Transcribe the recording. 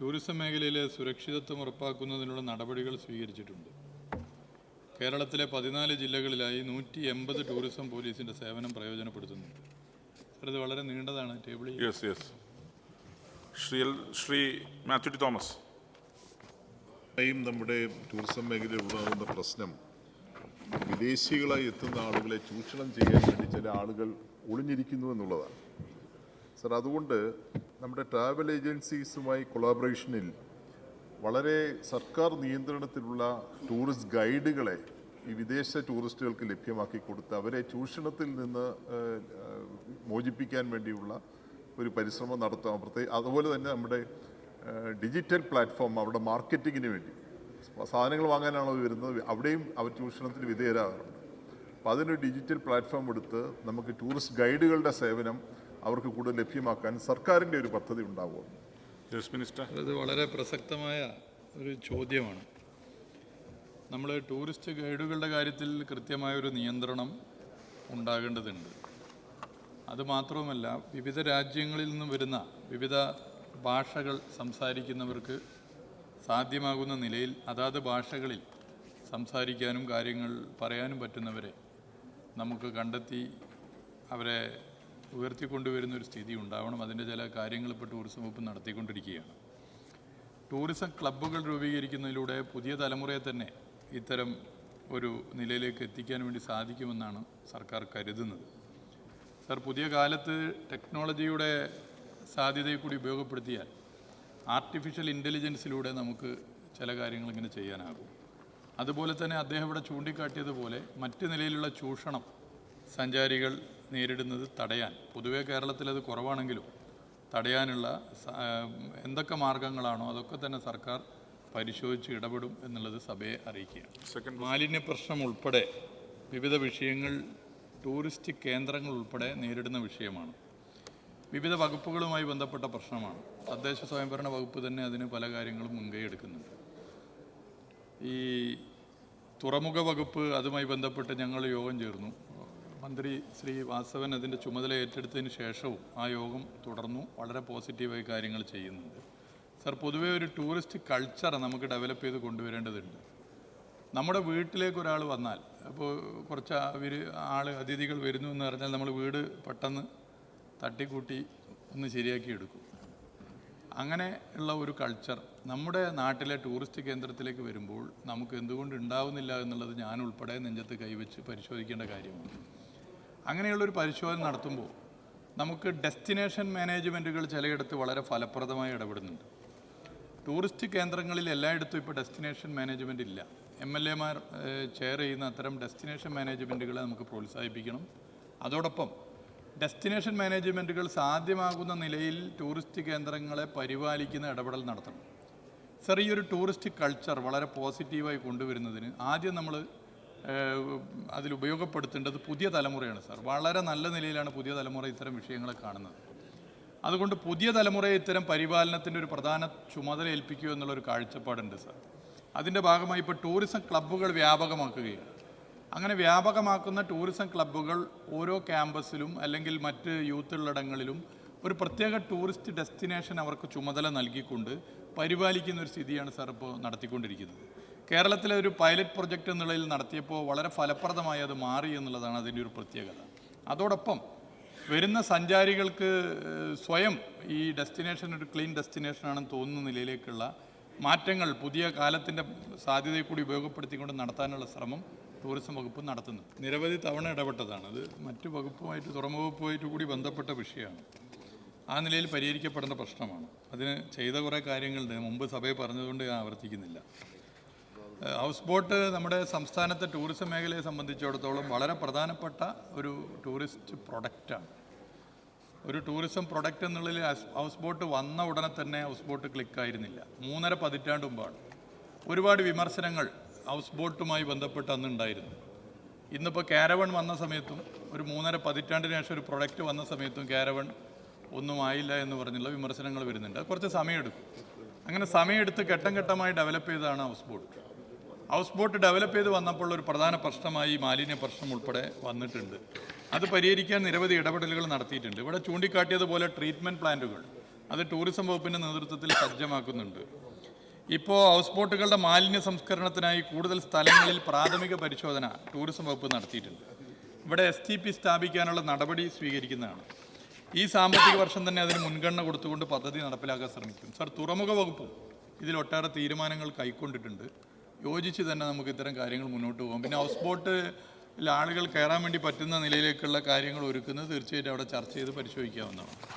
Tourism മേഖലയിലെ സുരക്ഷിതത്വം ഉറപ്പാക്കുന്നതിനുള്ള നടപടികൾ സ്വീകരിച്ചിട്ടുണ്ട്. കേരളത്തിലെ പതിനാല് ജില്ലകളിലായി നൂറ്റി എൺപത് ടൂറിസം പോലീസിന്റെ സേവനം പ്രയോജനപ്പെടുത്തുന്നുണ്ട്. സാർ ഇത് വളരെ നീണ്ടതാണ്. Table yes yes Shri L Shri Mathew T Thomas. യും നമ്മുടെ ടൂറിസം മേഖലയിൽ ഉണ്ടാകുന്ന പ്രശ്നം വിദേശികളായി എത്തുന്ന ആളുകളെ ചൂഷണം ചെയ്യാൻ വേണ്ടി ചില ആളുകൾ ഒളിഞ്ഞിരിക്കുന്നു എന്നുള്ളതാണ്. സർ അതുകൊണ്ട് നമ്മുടെ ട്രാവൽ ഏജൻസീസുമായി കൊളാബറേഷനിൽ വളരെ സർക്കാർ നിയന്ത്രണത്തിലുള്ള ടൂറിസ്റ്റ് ഗൈഡുകളെ ഈ വിദേശ ടൂറിസ്റ്റുകൾക്ക് ലഭ്യമാക്കി കൊടുത്ത് അവരെ ചൂഷണത്തിൽ നിന്ന് മോചിപ്പിക്കാൻ വേണ്ടിയുള്ള ഒരു പരിശ്രമം നടത്താം. പ്രത്യേക അതുപോലെ തന്നെ നമ്മുടെ ഡിജിറ്റൽ പ്ലാറ്റ്ഫോം അവിടെ മാർക്കറ്റിങ്ങിന് വേണ്ടി. സാധനങ്ങൾ വാങ്ങാനാണ് വരുന്നത്? അവിടെയും അവർ ചൂഷണത്തിന് വിധേയരാകാറുണ്ട്. അപ്പോൾ അതിനൊരു ഡിജിറ്റൽ പ്ലാറ്റ്ഫോം എടുത്ത് നമുക്ക് ടൂറിസ്റ്റ് ഗൈഡുകളുടെ സേവനം അവർക്ക് കൂടുതൽ ലഭ്യമാക്കാൻ സർക്കാരിന്റെ ഒരു പദ്ധതി ഉണ്ടാവുമോ? മിനിസ്റ്റർ. ഇത് വളരെ പ്രസക്തമായ ഒരു ചോദ്യമാണ്. നമ്മൾ ടൂറിസ്റ്റ് ഗൈഡുകളുടെ കാര്യത്തിൽ കൃത്യമായ ഒരു നിയന്ത്രണം ഉണ്ടാകേണ്ടതുണ്ട്. അതുമാത്രവുമല്ല വിവിധ രാജ്യങ്ങളിൽ നിന്നും വരുന്ന വിവിധ ഭാഷകൾ സംസാരിക്കുന്നവർക്ക് സാധ്യമാകുന്ന നിലയിൽ അതാത് ഭാഷകളിൽ സംസാരിക്കാനും കാര്യങ്ങൾ പറയാനും പറ്റുന്നവരെ നമുക്ക് കണ്ടെത്തി അവരെ ഉയർത്തിക്കൊണ്ടുവരുന്ന ഒരു സ്ഥിതി ഉണ്ടാവണം. അതിന്റെ ചില കാര്യങ്ങൾ ഇപ്പോൾ ടൂറിസം വകുപ്പ് നടത്തിക്കൊണ്ടിരിക്കുകയാണ്. ടൂറിസം ക്ലബ്ബുകൾ രൂപീകരിക്കുന്നതിലൂടെ പുതിയ തലമുറയെ തന്നെ ഇത്തരം ഒരു നിലയിലേക്ക് എത്തിക്കാൻ വേണ്ടി സാധിക്കുമെന്നാണ് സർക്കാർ കരുതുന്നത്. സർ പുതിയ കാലത്ത് ടെക്നോളജിയുടെ സാധ്യതയെ കൂടി ഉപയോഗപ്പെടുത്തിയാൽ ആർട്ടിഫിഷ്യൽ ഇന്റലിജൻസിലൂടെ നമുക്ക് ചില കാര്യങ്ങൾ ഇങ്ങനെ ചെയ്യാനാകും. അതുപോലെ തന്നെ അദ്ദേഹം ഇവിടെ ചൂണ്ടിക്കാട്ടിയതുപോലെ മറ്റ് നിലയിലുള്ള ചൂഷണം സഞ്ചാരികൾ നേരിടുന്നത് തടയാൻ. പൊതുവേ കേരളത്തിൽ അത് കുറവാണെങ്കിലും തടയാനുള്ള എന്തൊക്കെ മാർഗങ്ങളാണോ അതൊക്കെ തന്നെ സർക്കാർ പരിശോധിച്ച് ഇടപെടും എന്നുള്ളത് സഭയെ അറിയിക്കുകയാണ്. സെക്കൻഡ് മാലിന്യ പ്രശ്നം ഉൾപ്പെടെ വിവിധ വിഷയങ്ങൾ ടൂറിസ്റ്റ് കേന്ദ്രങ്ങൾ ഉൾപ്പെടെ നേരിടുന്ന വിഷയമാണ്. വിവിധ വകുപ്പുകളുമായി ബന്ധപ്പെട്ട പ്രശ്നമാണ്. തദ്ദേശ സ്വയംഭരണ വകുപ്പ് തന്നെ അതിന് പല കാര്യങ്ങളും മുൻകൈ എടുക്കുന്നുണ്ട്. ഈ തുറമുഖ വകുപ്പ് അതുമായി ബന്ധപ്പെട്ട് ഞങ്ങൾ യോഗം ചേർന്നു. മന്ത്രി ശ്രീ വാസവൻ അതിന്റെ ചുമതല ഏറ്റെടുത്തതിന് ശേഷവും ആ യോഗം തുടർന്നു. വളരെ പോസിറ്റീവായി കാര്യങ്ങൾ ചെയ്യുന്നുണ്ട്. സർ പൊതുവേ ഒരു ടൂറിസ്റ്റ് കൾച്ചർ നമുക്ക് ഡെവലപ്പ് ചെയ്ത് കൊണ്ടുവരേണ്ടതുണ്ട്. നമ്മുടെ വീട്ടിലേക്ക് ഒരാൾ വന്നാൽ അപ്പോൾ കുറച്ച് അവർ ആൾ അതിഥികൾ വരുന്നു എന്ന് പറഞ്ഞാൽ നമ്മൾ വീട് പെട്ടെന്ന് തട്ടിക്കൂട്ടി ഒന്ന് ശരിയാക്കി എടുക്കും. അങ്ങനെ ഉള്ള ഒരു കൾച്ചർ നമ്മുടെ നാട്ടിലെ ടൂറിസ്റ്റ് കേന്ദ്രത്തിലേക്ക് വരുമ്പോൾ നമുക്ക് എന്തുകൊണ്ട് ഉണ്ടാവുന്നില്ല എന്നുള്ളത് ഞാൻ ഉൾപ്പെടെ നെഞ്ചത്ത് കൈവച്ച് പരിശോധിക്കേണ്ട കാര്യമാണ് അങ്ങനെയുള്ളൊരു പരിശോധന നടത്തുമ്പോൾ നമുക്ക് ഡെസ്റ്റിനേഷൻ മാനേജ്മെന്റുകൾ ചിലയിടത്ത് വളരെ ഫലപ്രദമായി ഇടപെടുന്നുണ്ട്. ടൂറിസ്റ്റ് കേന്ദ്രങ്ങളിൽ എല്ലായിടത്തും ഇപ്പോൾ ഡെസ്റ്റിനേഷൻ മാനേജ്മെന്റ് ഇല്ല. എം എൽ എമാർ ചെയർ ചെയ്യുന്ന അത്തരം ഡെസ്റ്റിനേഷൻ മാനേജ്മെന്റുകളെ നമുക്ക് പ്രോത്സാഹിപ്പിക്കണം. അതോടൊപ്പം ഡെസ്റ്റിനേഷൻ മാനേജ്മെന്റുകൾ സാധ്യമാകുന്ന നിലയിൽ ടൂറിസ്റ്റ് കേന്ദ്രങ്ങളെ പരിപാലിക്കുന്ന ഇടപെടൽ നടത്തണം. സർ ഈ ഒരു ടൂറിസ്റ്റ് കൾച്ചർ വളരെ പോസിറ്റീവായി കൊണ്ടുവരുന്നതിന് ആദ്യം നമ്മൾ അതിൽ ഉപയോഗപ്പെടുത്തേണ്ടത് പുതിയ തലമുറയാണ് സാർ. വളരെ നല്ല നിലയിലാണ് പുതിയ തലമുറ ഇത്തരം വിഷയങ്ങളെ കാണുന്നത്. അതുകൊണ്ട് പുതിയ തലമുറയെ ഇത്തരം പരിപാലനത്തിന്റെ ഒരു പ്രധാന ചുമതല ഏൽപ്പിക്കുക എന്നുള്ളൊരു കാഴ്ചപ്പാടുണ്ട് സാർ. അതിന്റെ ഭാഗമായി ഇപ്പോൾ ടൂറിസം ക്ലബ്ബുകൾ വ്യാപകമാക്കുകയാണ്. അങ്ങനെ വ്യാപകമാക്കുന്ന ടൂറിസം ക്ലബ്ബുകൾ ഓരോ ക്യാമ്പസിലും അല്ലെങ്കിൽ മറ്റ് യൂത്ത് ഉള്ളിടങ്ങളിലും ഒരു പ്രത്യേക ടൂറിസ്റ്റ് ഡെസ്റ്റിനേഷൻ അവർക്ക് ചുമതല നൽകിക്കൊണ്ട് പരിപാലിക്കുന്ന ഒരു സ്ഥിതിയാണ് സാർ ഇപ്പോൾ നടത്തിക്കൊണ്ടിരിക്കുന്നത്. കേരളത്തിലെ ഒരു പൈലറ്റ് പ്രൊജക്റ്റ് എന്നുള്ളതിൽ നടത്തിയപ്പോൾ വളരെ ഫലപ്രദമായി അത് മാറി എന്നുള്ളതാണ് അതിന്റെ ഒരു പ്രത്യേകത. അതോടൊപ്പം വരുന്ന സഞ്ചാരികൾക്ക് സ്വയം ഈ ഡെസ്റ്റിനേഷൻ ഒരു ക്ലീൻ ഡെസ്റ്റിനേഷൻ ആണെന്ന് തോന്നുന്ന നിലയിലേക്കുള്ള മാറ്റങ്ങൾ പുതിയ കാലത്തിന്റെ സാധ്യതയെ കൂടി ഉപയോഗപ്പെടുത്തിക്കൊണ്ട് നടത്താനുള്ള ശ്രമം ടൂറിസം വകുപ്പ് നടത്തുന്നു നിരവധി തവണ ഇടപെട്ടതാണ്. അത് മറ്റു വകുപ്പുമായിട്ട് തുറമുഖ വകുപ്പുമായിട്ട് കൂടി ബന്ധപ്പെട്ട വിഷയമാണ്. ആ നിലയിൽ പരിഹരിക്കപ്പെടേണ്ട പ്രശ്നമാണ്. അതിന് ചെയ്ത കുറേ കാര്യങ്ങളുണ്ട് മുമ്പ് സഭയിൽ പറഞ്ഞതുകൊണ്ട് ഞാൻ ആവർത്തിക്കുന്നില്ല. ഹൗസ് ബോട്ട് നമ്മുടെ സംസ്ഥാനത്തെ ടൂറിസം മേഖലയെ സംബന്ധിച്ചിടത്തോളം വളരെ പ്രധാനപ്പെട്ട ഒരു ടൂറിസ്റ്റ് പ്രൊഡക്റ്റാണ്. ഒരു ടൂറിസം പ്രൊഡക്റ്റ് എന്നുള്ളതിൽ ഹൗസ് ബോട്ട് വന്ന ഉടനെ തന്നെ ഹൗസ് ബോട്ട് ക്ലിക്കായിരുന്നില്ല. മൂന്നര പതിറ്റാണ്ട് മുമ്പാണ്. ഒരുപാട് വിമർശനങ്ങൾ ഹൗസ് ബോട്ടുമായി ബന്ധപ്പെട്ട് അന്നുണ്ടായിരുന്നു. ഇന്നിപ്പോൾ കാരവൺ വന്ന സമയത്തും ഒരു മൂന്നര പതിറ്റാണ്ടിന് ശേഷം ഒരു പ്രൊഡക്റ്റ് വന്ന സമയത്തും കാരവൺ ഒന്നും ആയില്ല എന്ന് പറഞ്ഞുള്ള വിമർശനങ്ങൾ വരുന്നുണ്ട്. കുറച്ച് സമയമെടുക്കും. അങ്ങനെ സമയമെടുത്ത് ഘട്ടം ഘട്ടമായി ഡെവലപ്പ് ചെയ്തതാണ് house boat. House boat develop ചെയ്ത് വന്നപ്പോൾ ഒരു പ്രധാന പ്രശ്നമായി മാലിന്യ പ്രശ്നം ഉൾപ്പെടെ വന്നിട്ടുണ്ട്. അത് പരിഹരിക്കാൻ നിരവധി ഇടപെടലുകൾ നടത്തിയിട്ടുണ്ട്. ഇവിടെ ചൂണ്ടിക്കാട്ടിയതുപോലെ ട്രീറ്റ്മെന്റ് പ്ലാന്റുകൾ അത് ടൂറിസം വകുപ്പിന്റെ നേതൃത്വത്തിൽ സജ്ജമാക്കുന്നുണ്ട്. ഇപ്പോൾ ഹൗസ് ബോട്ടുകളുടെ മാലിന്യ സംസ്കരണത്തിനായി കൂടുതൽ സ്ഥലങ്ങളിൽ പ്രാഥമിക പരിശോധന ടൂറിസം വകുപ്പ് നടത്തിയിട്ടുണ്ട്. ഇവിടെ എസ് ടി പി സ്ഥാപിക്കാനുള്ള നടപടി സ്വീകരിക്കുന്നതാണ്. ഈ സാമ്പത്തിക വർഷം തന്നെ അതിന് മുൻഗണന കൊടുത്തുകൊണ്ട് പദ്ധതി നടപ്പിലാക്കാൻ ശ്രമിക്കും. സർ തുറമുഖ വകുപ്പും ഇതിൽ ഒട്ടേറെ തീരുമാനങ്ങൾ കൈക്കൊണ്ടിട്ടുണ്ട്. യോജിച്ച് തന്നെ നമുക്ക് ഇത്തരം കാര്യങ്ങൾ മുന്നോട്ട് പോകാം. പിന്നെ ഹൗസ് ബോട്ടിൽ ആളുകൾ കയറാൻ വേണ്ടി പറ്റുന്ന നിലയിലേക്കുള്ള കാര്യങ്ങൾ ഒരുക്കുന്നത് തീർച്ചയായിട്ടും അവിടെ ചർച്ച ചെയ്ത് പരിശോധിക്കാവുന്നതാണ്.